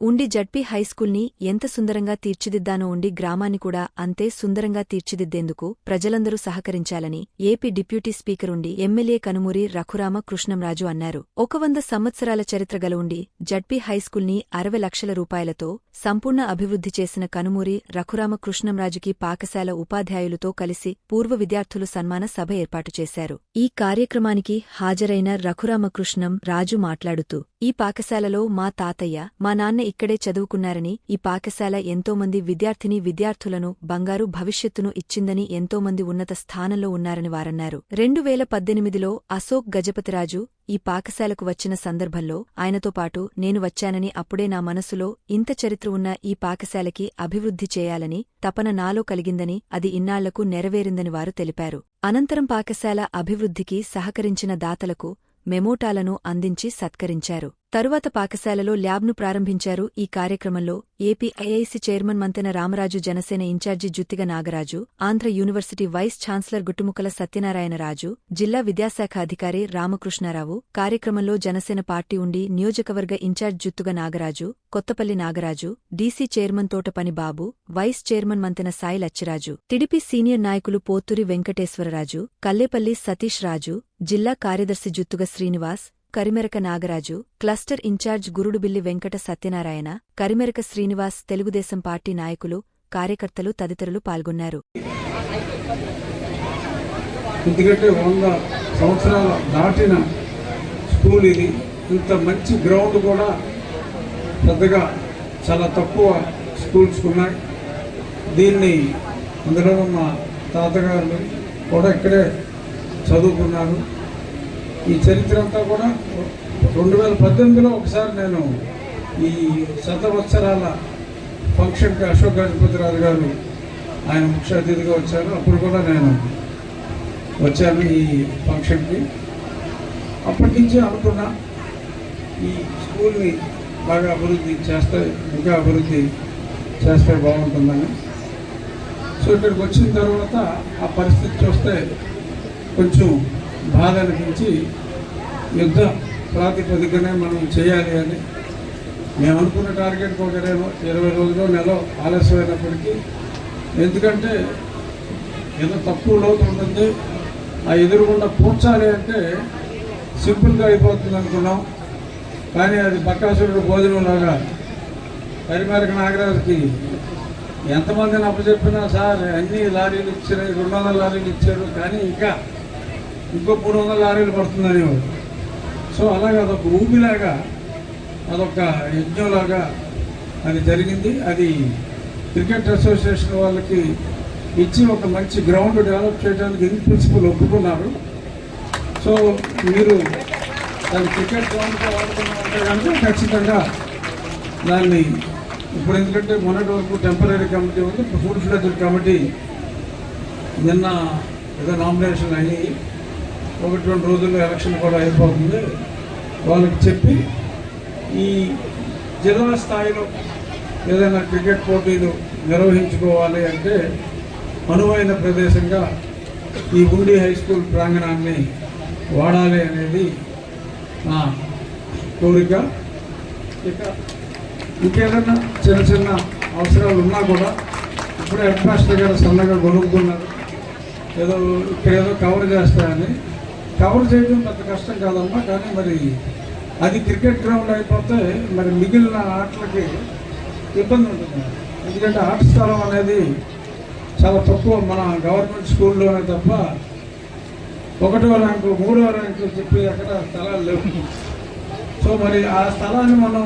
ఉండి జడ్పీ హైస్కూల్ని ఎంత సుందరంగా తీర్చిదిద్దానో ఉండి గ్రామాన్ని కూడా అంతే సుందరంగా తీర్చిదిద్దేందుకు ప్రజలందరూ సహకరించాలని AP deputy speaker Undi MLA Kanumuri Raghurama Krishnamraju అన్నారు. ఒక వంద సంవత్సరాల చరిత్ర గల ఉండి జడ్పీ హైస్కూల్ని అరవై లక్షల రూపాయలతో సంపూర్ణ అభివృద్ధి చేసిన కనుమూరి రఘురామ కృష్ణంరాజుకి పాకశాల ఉపాధ్యాయులతో కలిసి పూర్వ విద్యార్థులు సన్మాన సభ ఏర్పాటు చేశారు. ఈ కార్యక్రమానికి హాజరైన రఘురామకృష్ణం రాజు మాట్లాడుతూ ఈ పాకశాలలో మా తాతయ్య మా నాన్న ఇక్కడే చదువుకున్నారని ఈ పాకశాల ఎంతోమంది విద్యార్థిని విద్యార్థులను బంగారు భవిష్యత్తును ఇచ్చిందని ఎంతోమంది ఉన్నత స్థానంలో ఉన్నారని వారన్నారు. రెండు వేల పద్దెనిమిదిలో అశోక్ గజపతిరాజు ఈ పాకశాలకు వచ్చిన సందర్భంలో ఆయనతో పాటు నేను వచ్చానని అప్పుడే నా మనసులో ఇంత చరిత్ర ఉన్న ఈ పాకశాలకి అభివృద్ధి చేయాలని తపన నాలో కలిగిందని అది ఇన్నాళ్ళకు నెరవేరిందని వారు తెలిపారు. అనంతరం పాకశాల అభివృద్ధికి సహకరించిన దాతలకు మెమోటాలను అందించి సత్కరించారు. తరువాత పాకశాలలో ల్యాబ్ను ప్రారంభించారు. ఈ కార్యక్రమంలో AP IIC chairman Mantena Ramaraju Janasena incharge Juttiga Nagaraju Andhra university vice chancellor Guttumukkala Satyanarayanaraju జిల్లా విద్యాశాఖ అధికారి రామకృష్ణారావు కార్యక్రమంలో జనసేన పార్టీ ఉండి నియోజకవర్గ incharge Juttuga Nagaraju Kothapalli Nagaraju DC chairman Thotapani Babu vice chairman Mantena Sai Lachiraju TDP senior నాయకులు పోత్తూరి వెంకటేశ్వరరాజు కల్లేపల్లి సతీష్ రాజు జిల్లా కార్యదర్శి Juttuga Srinivas Karimeraka Nagaraju cluster incharge Gurudubilli Venkata Satyanarayana Karimeraka Srinivas Telugu Desam party నాయకులు కార్యకర్తలు తదితరులు పాల్గొన్నారు. ఎందుకంటే వంద సంవత్సరాల దాటిన స్కూల్ ఇది. ఇంత మంచి గ్రౌండ్ కూడా పెద్దగా చాలా తక్కువ స్కూల్స్ ఉన్నాయి. దీన్ని అందులో మా తాతగారు కూడా ఇక్కడే చదువుకున్నాను. ఈ చరిత్ర అంతా కూడా రెండు వేల పద్దెనిమిదిలో ఒకసారి నేను ఈ శతవత్సరాల ఫంక్షన్కి అశోక్ గజపతిరాజు గారు ఆయన ముఖ్య అతిథిగా వచ్చారు. అప్పుడు కూడా నేను వచ్చాను ఈ ఫంక్షన్కి. అప్పటి నుంచి అనుకున్నా ఈ స్కూల్ని బాగా అభివృద్ధి చేస్తే ఇంకా అభివృద్ధి చేస్తే బాగుంటుందని. సో ఇక్కడికి వచ్చిన తర్వాత ఆ పరిస్థితి చూస్తే కొంచెం బాధ అనిపించి యుద్ధ ప్రాతిపదికనే మనం చేయాలి అని మేము అనుకున్న టార్గెట్ ఒక ఇరవై ఇరవై రోజులు నెల ఆలస్యమైనప్పటికీ. ఎందుకంటే ఏదో తక్కువ లోతు ఉంటుంది ఆ ఎదురుగుండా పూడ్చాలి అంటే సింపుల్గా అయిపోతుంది అనుకున్నాం. కానీ అది బక్కాసురుడు భోజనం లాగా నాగరాజుకి ఎంతమందిని అప్పచెప్పినా సార్ అన్ని లారీలు ఇచ్చారు రెండు వందల లారీలు ఇచ్చారు. కానీ ఇంకా ఇంకో మూడు వందల లారీలు పడుతుందనేవారు సో అలాగే అదొక ఊబిలాగా అదొక యజ్ఞంలాగా అది జరిగింది. అది క్రికెట్ అసోసియేషన్ వాళ్ళకి ఇచ్చి ఒక మంచి గ్రౌండ్ డెవలప్ చేయడానికి ఇన్ ప్రిన్సిపల్ ఒప్పుకున్నారు. సో మీరు దాన్ని క్రికెట్ గ్రౌండ్గా వాడుకున్నారంటే కనుక ఖచ్చితంగా దాన్ని ఇప్పుడు ఎందుకంటే మొన్నటి వరకు టెంపరీ కమిటీ ఉంది ఫుడ్ ఫ్లెజర్ కమిటీ నిన్న ఏదో నామినేషన్ అయ్యాయి ఒకటి రెండు రోజుల్లో ఎలక్షన్ కూడా అయిపోతుంది. వాళ్ళకి చెప్పి ఈ జిల్లా స్థాయిలో ఏదైనా క్రికెట్ పోటీలు నిర్వహించుకోవాలి అంటే అనువైన ప్రదేశంగా ఈ గుండి హై స్కూల్ ప్రాంగణాన్ని వాడాలి అనేది నా కోరిక. ఇక ఇంకేదన్నా చిన్న చిన్న అవసరాలు ఉన్నా కూడా ఇప్పుడే హెడ్ మాస్టర్ గారు సన్నగా కొనుక్కున్నారు ఏదో ఇక్కడ ఏదో కవర్ చేస్తారని కవర్ చేయడం పెద్ద కష్టం కాదమ్మా కానీ మరి అది క్రికెట్ గ్రౌండ్ అయిపోతే మరి మిగిలిన ఆటలకి ఇబ్బంది ఉంటుంది. ఎందుకంటే ఆట స్థలం అనేది చాలా తక్కువ మన గవర్నమెంట్ స్కూల్లోనే తప్ప ఒకటో ర్యాంకు మూడో ర్యాంకు చెప్పి అక్కడ స్థలాలు లేవు. సో మరి ఆ స్థలాన్ని మనం